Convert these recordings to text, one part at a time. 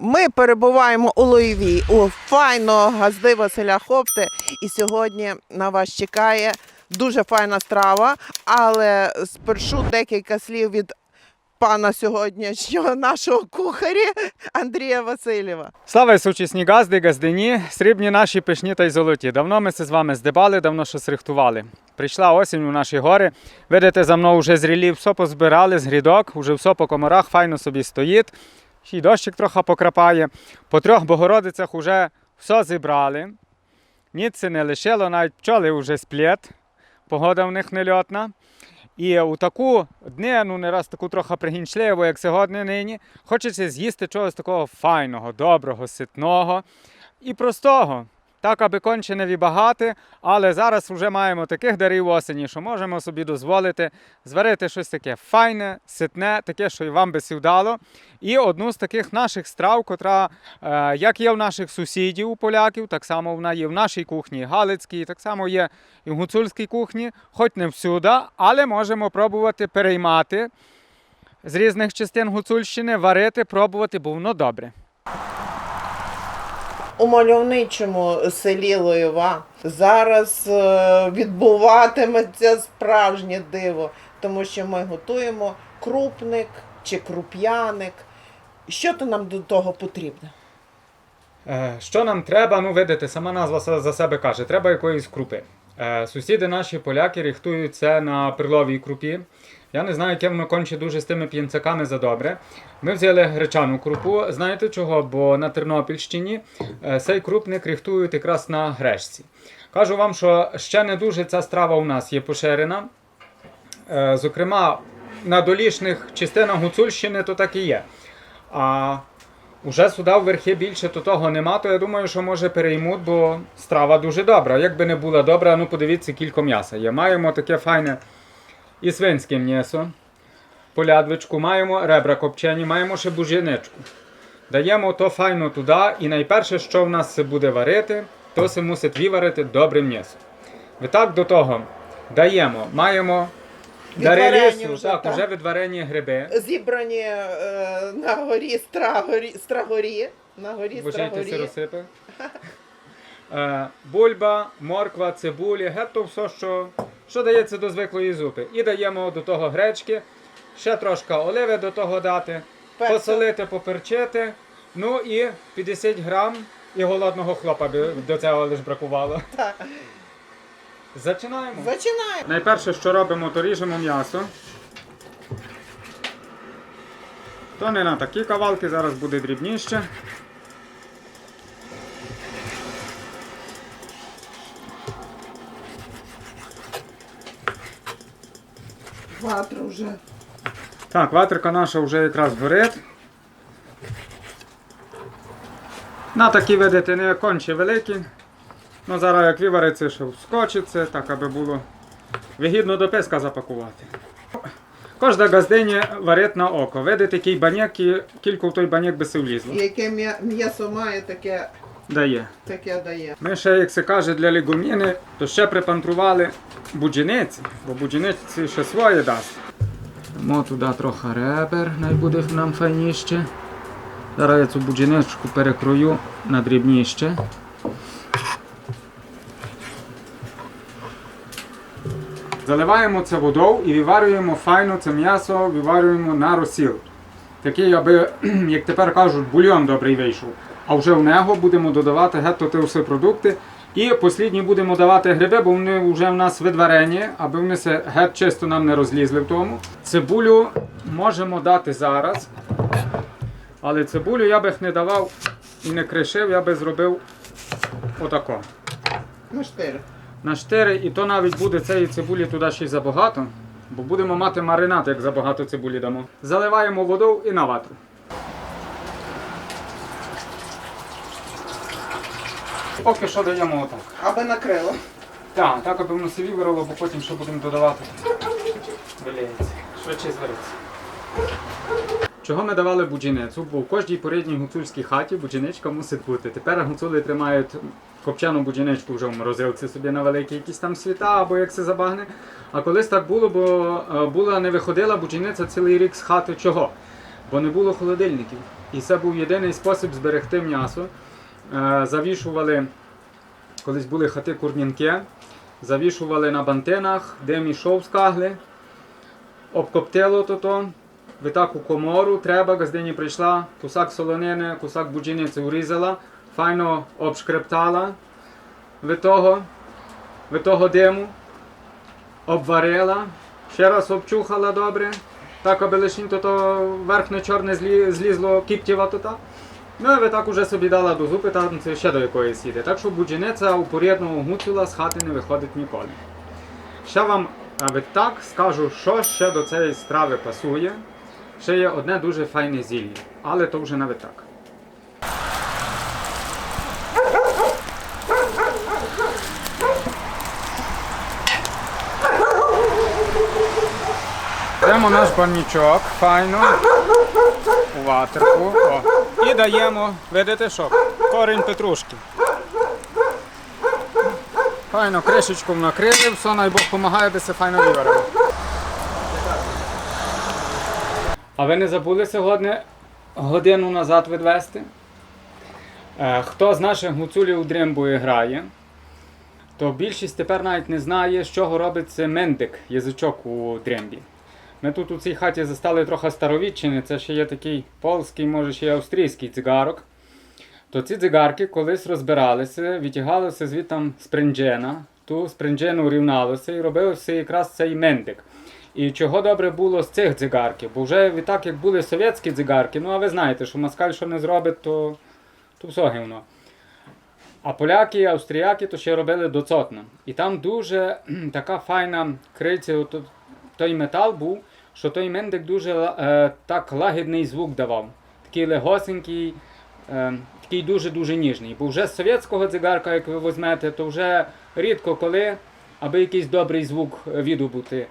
Ми перебуваємо у Лоєві у файного газди Василя Хопти. І сьогодні на вас чекає дуже файна страва. Але спершу декілька слів від пана сьогоднішнього нашого кухаря Андрія Васильєва. Слава сучасні газди, газдині, срібні наші пишні та й золоті. Давно ми це з вами здибали, давно щось рихтували. Прийшла осінь у наші гори. Видите, за мною вже зрілі все позбирали з грідок, вже все по комарах файно собі стоїть. Ще й дощик трохи покрапає. По трьох Богородицях вже все зібрали. Ніці не лишило, навіть пчоли вже сплєт, Погода в них нельотна. І у таку днину, не раз таку трохи пригінчливу, як сьогодні нині, хочеться з'їсти чогось такого файного, доброго, ситного і простого. Так, аби конче не вібагати, але зараз вже маємо таких дарів осені, що можемо собі дозволити зварити щось таке файне, ситне, таке, що і вам би сівдало. І одну з таких наших страв, котра, е, як є в наших сусідів, у поляків, так само вона є в нашій кухні Галицькій, так само є і в гуцульській кухні, хоч не всюди, але можемо пробувати переймати з різних частин Гуцульщини, варити, пробувати, бо воно добре. У мальовничому селі Лоєва зараз е, відбуватиметься справжнє диво, тому що ми готуємо крупник чи круп'яник. Що то нам до того потрібно? Е, Що нам треба? Ну, видите, сама назва за- себе каже, треба якоїсь крупи. Е, Сусіди наші поляки рихтують це на перловій крупі. Я не знаю, яке воно конче дуже з тими п'янцяками за добре. Ми взяли гречану крупу. Знаєте чого? Бо на Тернопільщині е, цей крупник рихтують якраз на гречці. Кажу вам, що ще не дуже ця страва у нас є поширена. Е, Зокрема, на долішних частинах Гуцульщини то так і є. А Уже сюди в верхи більше то того нема, то я думаю, що може переймуть, бо страва дуже добра. Якби не була добра, ну подивіться, кілько м'яса є. Маємо таке файне і свинське м'ясо, полядвичку, маємо ребра копчені, маємо ще бужиничку. Даємо то файно туди, і найперше, що в нас буде варити, то се мусить виварити добре м'ясо. Відтак до того даємо, маємо дари Відварені лісу, вже, так, так? вже відварені гриби. Зібрані е, на горі страгорі, страгорі. На горі страгорі. Е, Бульба, морква, цибулі, гетто все, що, що дається до звиклої зупи. І даємо до того гречки, ще трошки оливи до того дати, Перцю. посолити, поперчити. Ну і 50 грам і голодного хлопа би до цього лиш бракувало. Так. Зачинаємо. Починаємо. Найперше, що робимо, то ріжемо м'ясо. То не на такі кавалки, зараз буде дрібніше. Ватра вже. Так, ватрика наша вже якраз горить. На такі, видите, не конче великі. Ну, зараз як вивариться, що вскочиться, так аби було вигідно до писка запакувати. Кожна газдиня варить на око. Видите, який баняк і кілько в той баняк би се влізло. Яке м'ясо має, таке, Дає. таке дає. Ми ще, як се каже, для лігуміни, то ще припантрували буджениці, бо буджениці ще своє дасть. Мо туди трохи ребер, най буде нам файніше. Зараз я цю будженичку перекрою на дрібніше. Заливаємо це водою і виварюємо файно це м'ясо, виварюємо на розсіл. Такий, аби, як тепер кажуть, бульйон добрий вийшов. А вже в нього будемо додавати гетто всі продукти. І послідні будемо давати гриби, бо вони вже в нас видварені, аби вони се геть чисто нам не розлізли в тому. Цибулю можемо дати зараз. Але цибулю я би не давав і не кришив, я би зробив отако. На штири. На 4, і то навіть буде цієї цибулі туди ще й забагато, бо будемо мати маринад, як забагато цибулі дамо. Заливаємо водою і на ватру. Поки що даємо отак. Аби накрило. Так, так аби воно собі вирило, бо потім ще будемо додавати. Виліється. Швидше звариться. Чого ми давали буджінецю? Бо в кожній порідній гуцульській хаті буджіничка мусить бути. Тепер гуцули тримають копчену буджіничку вже в морозилці собі на великі якісь там світа або як це забагне. А колись так було, бо е, була не виходила буджіниця цілий рік з хати. Чого? Бо не було холодильників. І це був єдиний спосіб зберегти м'ясо. Е, Завішували, колись були хати курнінки, завішували на бантинах, дим ішов з кагли, обкоптило то то, в таку комору треба, газдині прийшла, кусак солонини, кусак буджиниці урізала, файно обшкрептала від того, від того диму, обварила, ще раз обчухала добре, так аби лише то, то верхне чорне злізло кіптєва то та. Ну і ви так уже собі дала до зупи, там це ще до якоїсь їде. Так що буджениця у порядного гуцула з хати не виходить ніколи. Ще вам так скажу, що ще до цієї страви пасує. Ще є одне дуже файне зілля, але то вже навіть так. Беремо наш банічок, файно, у ватерку. О. І даємо, видите що? Корінь петрушки. Файно кришечку накрили, все, най Бог допомагає, би це файно виварило. А ви не забули сьогодні годину назад відвести? Е, Хто з наших гуцулів у дримбої грає, то більшість тепер навіть не знає, з чого робиться мендик, язичок у дримбі. Ми тут у цій хаті застали трохи старовіччини, це ще є такий польський, може ще й австрійський цигарок. То ці цигарки колись розбиралися, відтягалися звідтам спринджена, ту спринджену рівналося і робився якраз цей мендик. І чого добре було з цих цигарків? Бо вже відтак, як були совєтські цигарки, ну а ви знаєте, що москаль що не зробить, то, то все гівно. А поляки, австріяки то ще робили доцотно. І там дуже така файна криця, той метал був, що той мендик дуже е, так лагідний звук давав. Такий легосенький, е, такий дуже-дуже ніжний. Бо вже з совєтського цигарка, як ви візьмете, то вже рідко коли, аби якийсь добрий звук е, відобути.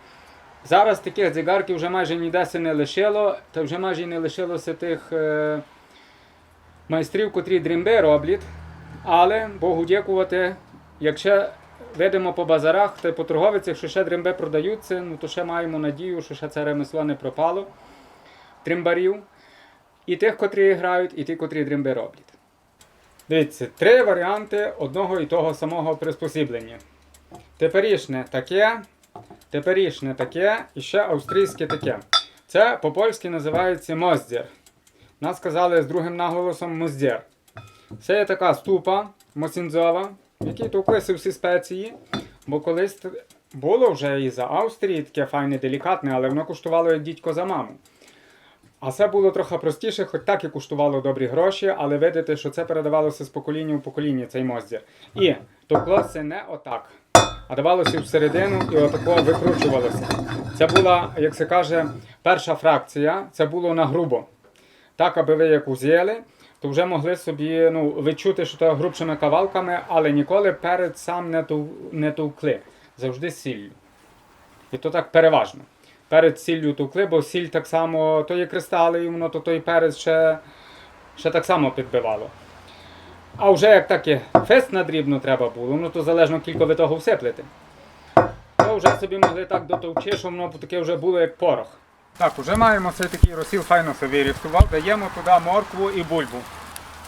Зараз таких цигарків вже майже ніде не лишило, та вже майже не лишилося тих е, майстрів, котрі дрімби роблять. Але Богу дякувати, якщо видимо по базарах та по торговицях, що ще дримби продаються, ну то ще маємо надію, що ще це ремесло не пропало. Тримбарів. І тих, котрі грають, і ті, котрі дримби роблять. Дивіться, три варіанти одного і того самого приспосіблення. Теперішнє таке, теперішнє таке і ще австрійське таке. Це по-польськи називається моздір. Нас сказали з другим наголосом моздір. Це є така ступа мосінзова, в якій товклися всі спеції. Бо колись було вже і за Австрії таке файне, делікатне, але воно коштувало як дідько за маму. А це було трохи простіше, хоч так і коштувало добрі гроші, але видите, що це передавалося з покоління в покоління, цей моздір. І товклося не отак, а давалося всередину і отако викручувалося. Це була, як се каже, перша фракція, це було на грубо. Так, аби ви як узяли, то вже могли собі ну, відчути, що то грубшими кавалками, але ніколи перед сам не, тов, не товкли. Завжди сіллю. І то так переважно. Перед сіллю товкли, бо сіль так само, то є кристали, і воно то той перець ще, ще так само підбивало. А вже як таке фест надрібно треба було, ну то залежно кілько ви того всиплете. То вже собі могли так дотовчи, що воно таке вже було як порох. Так, вже маємо цей такий розсіл, файно собі рихтував, даємо туди моркву і бульбу.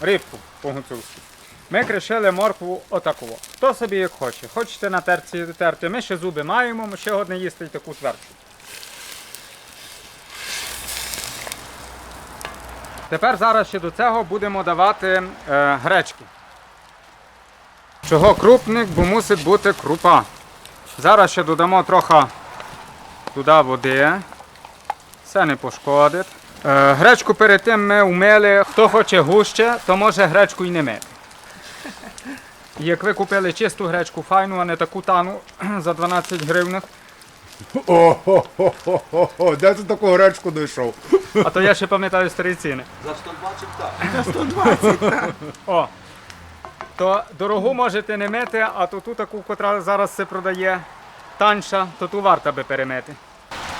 Рибку по-гуцульськи. Ми кришили моркву отаково. Хто собі як хоче. Хочете на терці терти, ми ще зуби маємо, ми ще одне їсти таку твердшу. Тепер зараз ще до цього будемо давати е, гречки. Чого крупник, бо мусить бути крупа. Зараз ще додамо трохи туди води. Це не пошкодить. Е, гречку перед тим ми вмили. Хто хоче гуще, то може гречку і не мити. Як ви купили чисту гречку файну, а не таку тану за 12 гривень, О-хо-хо-хо-хо, де ти таку гречку знайшов? а то я ще пам'ятаю старі ціни. За 120 так. О, то дорогу можете не мити, а то ту таку, котра зараз се продає танша, то ту варто би перемити.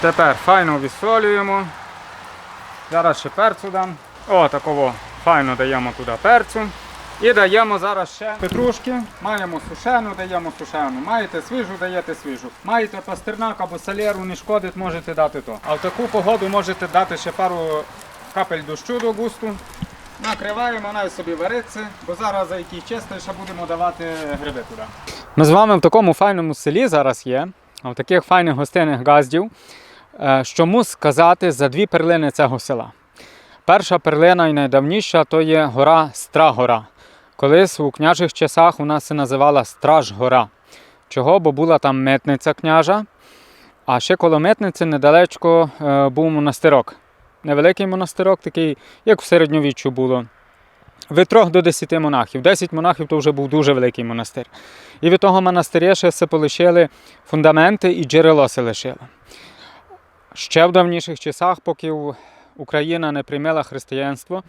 Тепер файно відсолюємо. Зараз ще перцю дам. О, такого файно даємо туди перцю. І даємо зараз ще петрушки. Маємо сушену, даємо сушену. Маєте свіжу, даєте свіжу. Маєте пастернак або салеру, не шкодить, можете дати то. А в таку погоду можете дати ще пару капель дощу до густу. Накриваємо, навіть собі вариться, бо зараз за який чисто ще будемо давати гриби туди. Ми з вами в такому файному селі зараз є, в таких файних гостинних газдів. Е, Що сказати за дві перлини цього села. Перша перлина і найдавніша то є гора Страгора. Колись у княжих часах у нас це називала Стражгора. Чого? Бо була там митниця княжа, а ще коло митниці недалечко е, був монастирок. Невеликий монастирок, такий, як в середньовіччю було. Від трьох до десяти монахів. Десять монахів то вже був дуже великий монастир. І від того монастиря ще все полишили фундаменти і джерело се лишило. Ще в давніших часах, поки Україна не приймала християнство,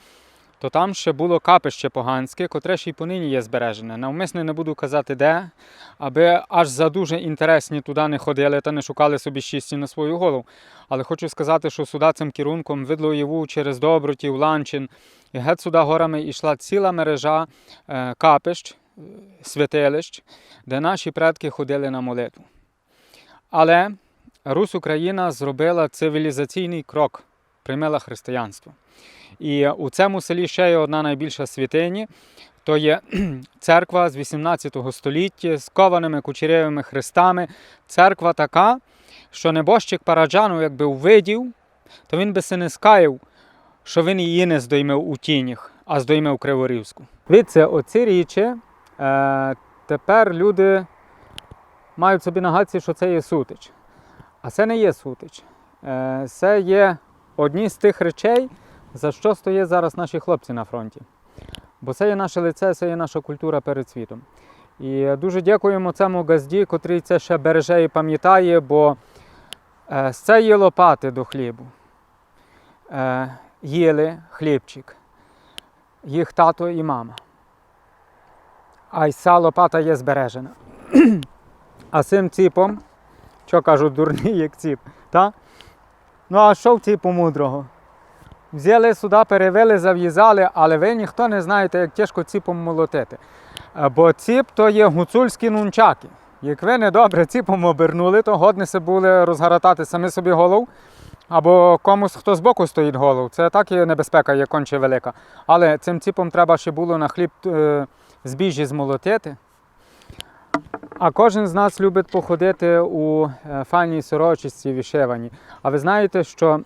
то там ще було капище поганське, котре ще й понині є збережене. Навмисне не буду казати де, аби аж за дуже інтересні туди не ходили та не шукали собі щасті на свою голову. Але хочу сказати, що сюди цим керунком Єву через Добротів, Ланчин, і геть сюди горами йшла ціла мережа е, капищ, е, святилищ, де наші предки ходили на молитву. Але Русь Україна зробила цивілізаційний крок, приймала християнство. І у цьому селі ще є одна найбільша святині. То є церква з 18 століття з кованими кучерявими хрестами. Церква така, що небожчик Параджану, якби увидів, то він би се не скаяв, що він її не здоймив у тінях, а здоймив Криворівську. Дивіться, оці річі е, тепер люди мають собі на гадці, що це є сутич. А це не є сутич. Е, це є одні з тих речей, за що стоять зараз наші хлопці на фронті. Бо це є наше лице, це є наша культура перед світом. І дуже дякуємо цьому газді, котрий це ще береже і пам'ятає, бо е, з цієї лопати до хлібу е, їли хлібчик, їх тато і мама. А й ця лопата є збережена. а цим ціпом, що кажуть, дурний як ціп, та? ну а що в ціпу мудрого? Взяли сюди, перевели, зав'язали, але ви ніхто не знаєте, як тяжко ціпом молотити. Е, Бо ціп то є гуцульські нунчаки. Як ви недобре ціпом обернули, то годне се були розгаратати самі собі голову, або комусь, хто збоку стоїть голову. Це так є небезпека, є конче велика. Але цим ціпом треба ще було на хліб е, збіжжі змолотити. А кожен з нас любить походити у е, файній сорочці вишивані. А ви знаєте, що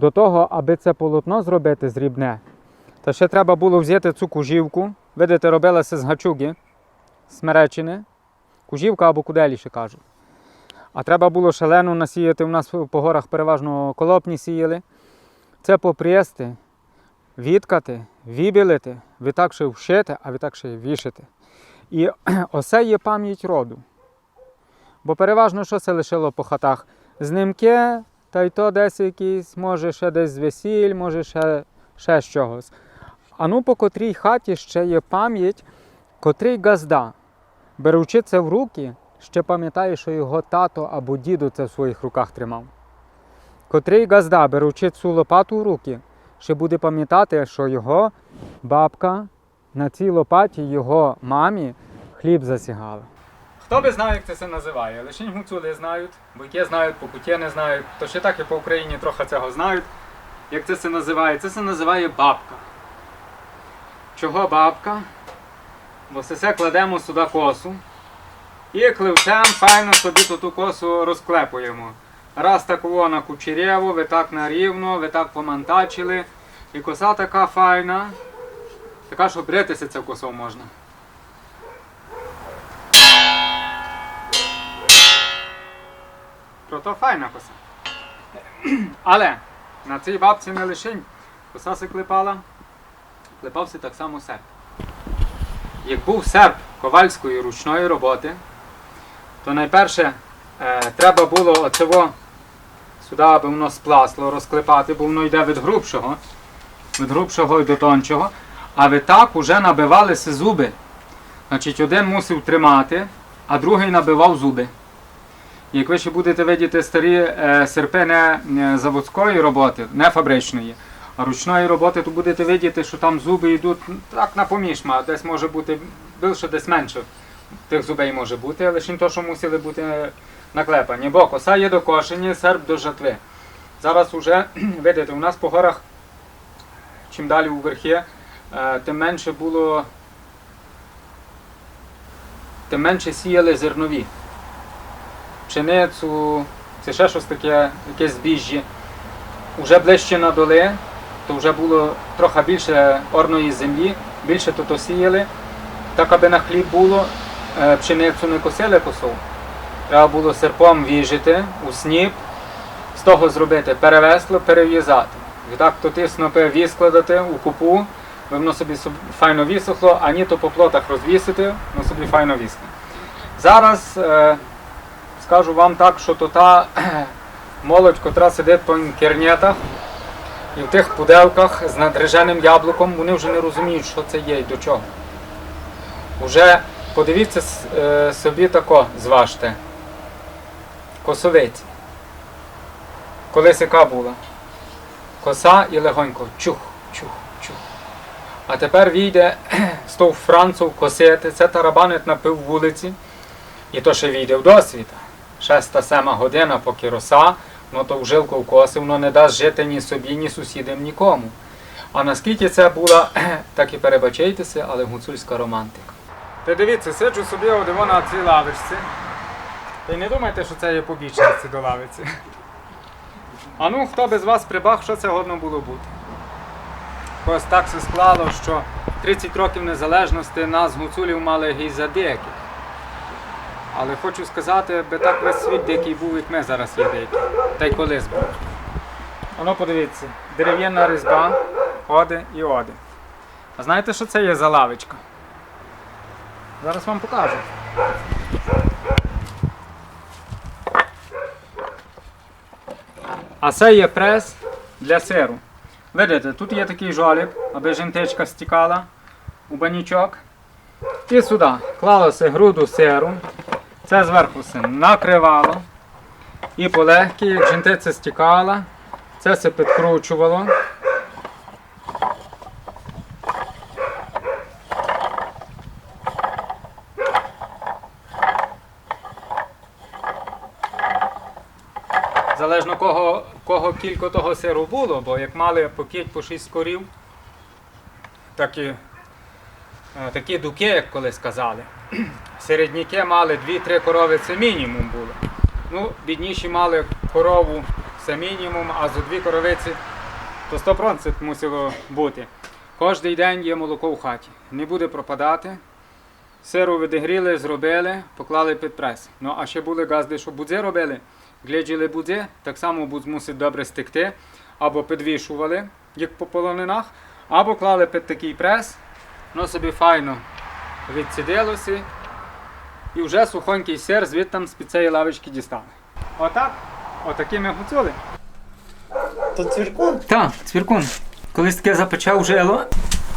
до того, аби це полотно зробити зрібне, то ще треба було взяти цю кужівку. Видите, робилася з гачуги, смеречини, кужівка або куделі ще кажуть. А треба було шалену насіяти. У нас по горах переважно колопні сіяли. Це попрєсти, відкати, вібілити, відтакше вшити, а відтакше вішити. І оце є пам'ять роду. Бо переважно що це лишило по хатах? Знимки, та й то десь якийсь, може ще десь з весіль, може ще, ще з чогось. А ну по котрій хаті ще є пам'ять, котрий газда, беручи це в руки, ще пам'ятає, що його тато або діду це в своїх руках тримав. Котрий газда, беручи цю лопату в руки, ще буде пам'ятати, що його бабка на цій лопаті його мамі хліб засягала. Хто би знав, як це все називає? Лише гуцули знають, бойки знають, покуті не знають, то ще так і по Україні трохи цього знають. Як це все називає? Це все називає бабка. Чого бабка? Бо все це кладемо сюди косу. І кливцем файно собі ту косу розклепуємо. Раз так на кучерєво, ви так на рівно, ви так помантачили. І коса така файна, така, що бритися цю косу можна. Прото файна коса. Але на цій бабці не лишень коса се клепала, клепався так само серп. Як був серп ковальської ручної роботи, то найперше е, треба було оцево сюди, аби воно спласло, розклепати, бо воно йде від грубшого, від грубшого і до тончого. А відтак уже набивалися зуби. Значить, один мусив тримати, а другий набивав зуби. Як ви ще будете видіти старі е, серпи не е, заводської роботи, не фабричної, а ручної роботи, то будете видіти, що там зуби йдуть ну, так на помішма, десь може бути більше, десь менше тих зубей може бути, але лише то, що мусили бути наклепані. Бо коса є до кошені, серп до жатви. Зараз уже, видите, у нас по горах, чим далі у верхи, е, тим менше було. Тим менше сіяли зернові. Пшеницю, це ще щось таке, якесь збіжжя. Уже ближче на доли, то вже було трохи більше орної землі, більше тут сіяли. Так, аби на хліб було, е, пшеницю не косили косов. Треба було серпом віжити у сніп, з того зробити перевесло, перев'язати. Відтак то ті снопи віскладати у купу, воно собі файно висохло, а ні то по плотах розвісити, воно собі файно вісне. Зараз е, скажу вам так, що то та молодь, котра сидить по інтернетах і в тих пуделках з надриженим яблуком, вони вже не розуміють, що це є і до чого. Уже подивіться е, собі тако, зважте. Косовиці. Колись яка була? Коса і легонько чух, чух. А тепер війде того францу косити, це тарабанить на пив вулиці. І то ще війде в досвіта. Шеста сема година, поки роса, ну то в жилку вкосив, воно не дасть жити ні собі, ні сусідам, нікому. А наскільки це була, так і перебачайтеся, але гуцульська романтика. Ти дивіться, сиджу собі одиво на цій лавочці. Та й не думайте, що це є побічності до лавиці. А ну, хто без вас прибав, що це годно було бути? Ось так все склало, що 30 років незалежності нас гуцулів мали гей за деяких. Але хочу сказати, би так весь світ дикий був, як ми зараз є дикі. Та й колись був. Ану подивіться, дерев'яна різьба, оди і оди. А знаєте, що це є за лавочка? Зараз вам покажу. А це є прес для сиру. Видите, тут є такий жоліб, аби жінтечка стікала у банічок. І сюди клалося груду сиру. Це зверху все накривало. І полегкі, як жінтиця стікала, це все підкручувало. Кілько того сиру було, бо як мали по 5 по 6 корів, такі, е, такі дуки, як колись казали. Середніки мали 2-3 корови, це мінімум було. Ну, бідніші мали корову, це мінімум, а за дві коровиці то 100% мусило бути. Кожний день є молоко в хаті. Не буде пропадати. Сиру відігріли, зробили, поклали під прес. Ну а ще були газди, що будзи робили. Гляділи будзи, так само будз мусить добре стекти, або підвішували, як по полонинах, або клали під такий прес, воно собі файно відсиділося, і вже сухонький сир звідти з-під цієї лавочки дістали. Отак, отакі ми гуцули. То цвіркун Так, цвіркун. Колись таке запечав жило.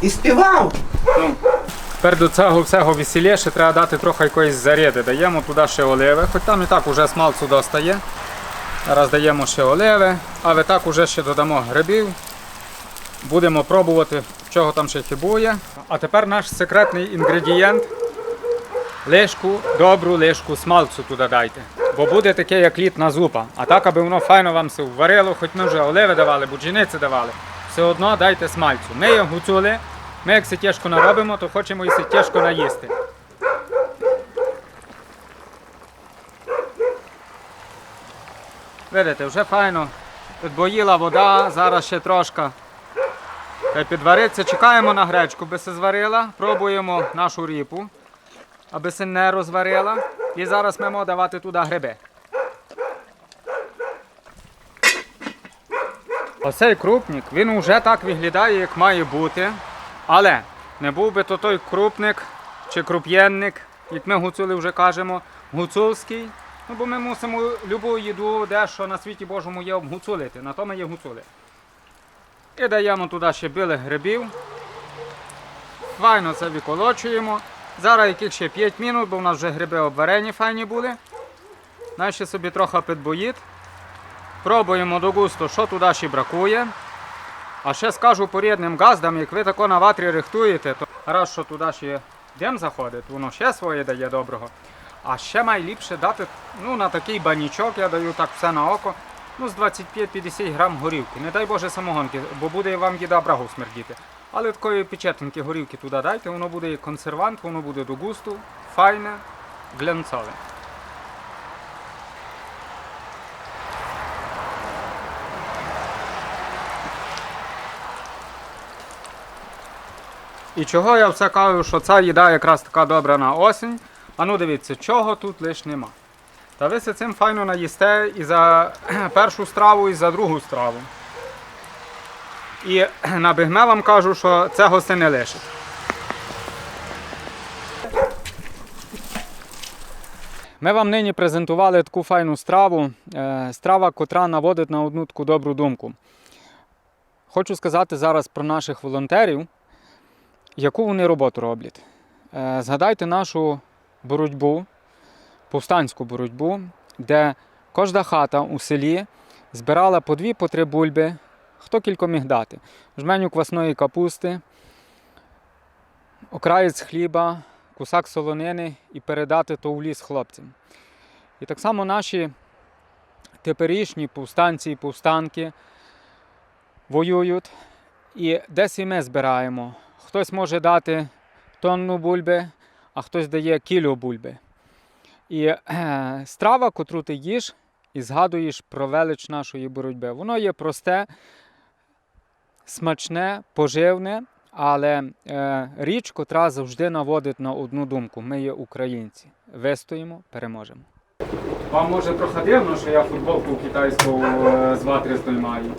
і співав. Ну, тепер цього всього весілля ще треба дати трохи якоїсь заряди. Даємо туди ще оливи, хоч там і так уже смалцу достає. Зараз даємо ще оливи, але так уже ще додамо грибів. Будемо пробувати, чого там ще хибує. А тепер наш секретний інгредієнт. Лишку, добру лишку смалцю туди дайте. Бо буде таке, як літна зупа. А так, аби воно файно вам все варило, хоч ми вже оливи давали, буджениці давали. Все одно дайте смальцю. Ми є гуцули, ми як тяжко наробимо, то хочемо і тяжко наїсти. Видите, вже файно підбоїла вода, зараз ще трошки. Підвариться, чекаємо на гречку, би се зварила, пробуємо нашу ріпу, аби се не розварила. І зараз можемо давати туди гриби. Оцей крупник, він вже так виглядає, як має бути. Але не був би то той крупник чи круп'єнник, як ми гуцули вже кажемо, гуцульський. Ну, бо ми мусимо любу їду, де що на світі Божому є обгуцулити. На то ми є гуцули. І даємо туди ще білих грибів. Файно це виколочуємо. Зараз яких ще 5 минут, бо в нас вже гриби обварені файні були. Наші собі трохи підбоїть. Пробуємо до густу, що туди ще бракує. А ще скажу порідним газдам, як ви тако на ватрі рихтуєте, то раз, що туди ще дим заходить, воно ще своє дає доброго. А ще найліпше дати ну, на такий банічок, я даю так все на око, ну, з 25-50 грам горівки. Не дай Боже самогонки, бо буде вам їда брагу смердіти. Але такої печетинки горівки туди дайте, воно буде як консервант, воно буде до густу, файне, глянцеве. І чого я все кажу, що ця їда якраз така добра на осінь. А ну дивіться, чого тут лиш нема. Та ви се цим файно наїсте і за першу страву, і за другу страву. І на бігме вам кажу, що цього се не лишить. Ми вам нині презентували таку файну страву. е, Страва, котра наводить на одну таку добру думку. Хочу сказати зараз про наших волонтерів, яку вони роботу роблять. Е, Згадайте нашу боротьбу, повстанську боротьбу, де кожна хата у селі збирала по дві, по три бульби, хто кілько міг дати. Жменю квасної капусти, окраєць хліба, кусак солонини і передати то у ліс хлопцям. І так само наші теперішні повстанці і повстанки воюють, і десь і ми збираємо. Хтось може дати тонну бульби, а хтось дає кіло бульби. І е, страва, котру ти їш і згадуєш про велич нашої боротьби. Воно є просте, смачне, поживне, але е, річ, котра завжди наводить на одну думку: ми є українці. Вистоїмо, переможемо. Вам може трохи дивно, що я футболку китайську е, з ватри здоймаю.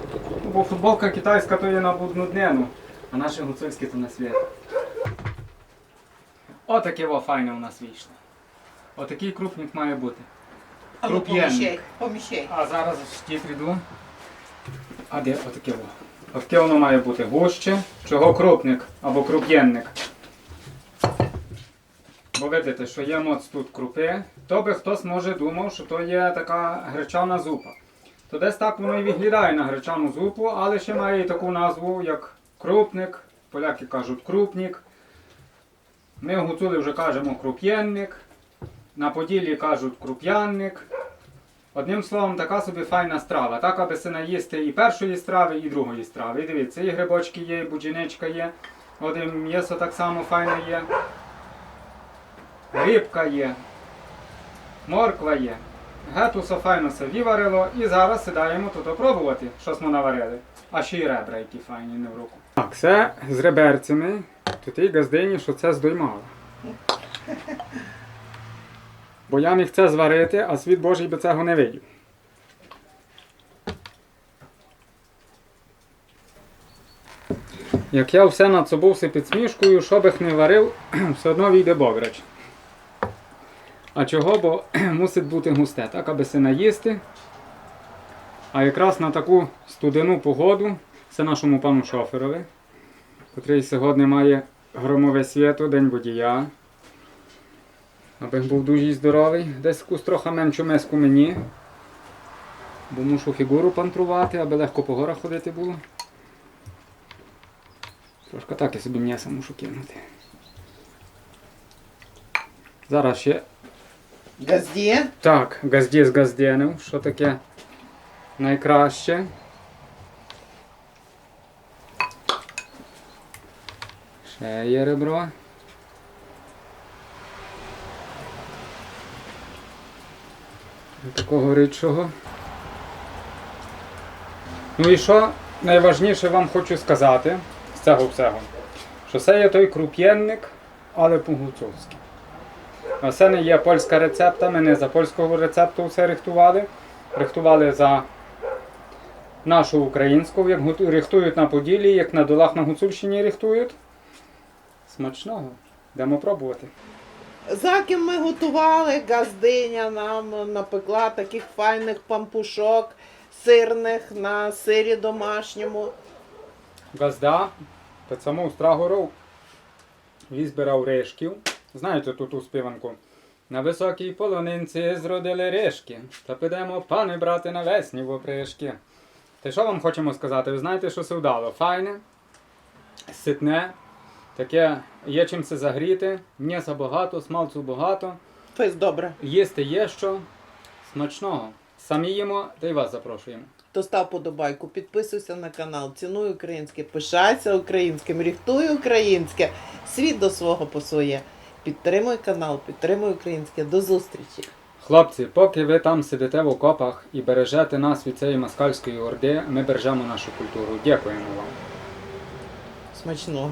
Ну, Бо футболка китайська то є на будну днину, а наші гуцульські то на світ. Отаке во файне у нас вийшло. Отакий крупник має бути. Круп'єнник. поміщай. А зараз ще прийду. А де отаке во? Отаке воно має бути гуще. Чого крупник або круп'єнник? Бо видите, що є моц тут крупи, то би хтось може думав, що то є така гречана зупа. То десь так воно і виглядає на гречану зупу, але ще має і таку назву, як крупник. Поляки кажуть крупник. Ми в гуцули вже кажемо круп'єнник. На Поділлі кажуть круп'янник. Одним словом, така собі файна страва. Так, аби се наїсти і першої страви, і другої страви. І дивіться, і грибочки є, і буджіничка є. От і м'ясо так само файне є. Рибка є. Морква є. Гетусо файно се виварило і зараз сідаємо тут пробувати, що ми наварили. А ще й ребра, які файні не в руку. Так, це з реберцями. Тут і газдині, що це здоймало. Бо я міг це зварити, а світ Божий би цього не видів. Як я все надсобувся під смішкою, що бих не варив, все одно війде бограч. А чого? Бо мусить бути густе, так аби се наїсти. А якраз на таку студену погоду це нашому пану шоферові, котрий сьогодні має громове свято, день водія. Аби був дуже здоровий, десь якусь трохи меншу миску мені. Бо мушу фігуру пантрувати, аби легко по горах ходити було. Трошки так я собі м'яса мушу кинути. Зараз ще Газді. так, газді з газдянів, що таке найкраще. Ще є ребро. Такого рідшого. Ну і що найважніше вам хочу сказати з цього всього, що це є той круп'єнник, але по-гуцульськи. Це не є польська рецепта, ми не за польського рецепту все рихтували. Рихтували за нашу українську, як рихтують на Поділлі, як на долах на Гуцульщині рихтують. Смачного. Йдемо пробувати. За ким ми готували, газдиня нам напекла таких файних пампушок сирних на сирі домашньому. Газда під саму страгору візбирав решків. Знаєте ту ту співанку? На високій полонинці зродили решки, та підемо, пане брати, навесні в опришки. Та що вам хочемо сказати? Ви знаєте, що це вдало? Файне, ситне, таке є чим це загріти, м'яса багато, смалцю багато, Фейс добре. їсти є що, смачного. Самі їмо, та й вас запрошуємо. то став подобайку, підписуйся на канал, цінуй українське, пишайся українським, ріхтуй українське, світ до свого по своє. Підтримуй канал, підтримуй українське. До зустрічі! Хлопці, поки ви там сидите в окопах і бережете нас від цієї москальської орди, ми бережемо нашу культуру. Дякуємо вам. Смачного!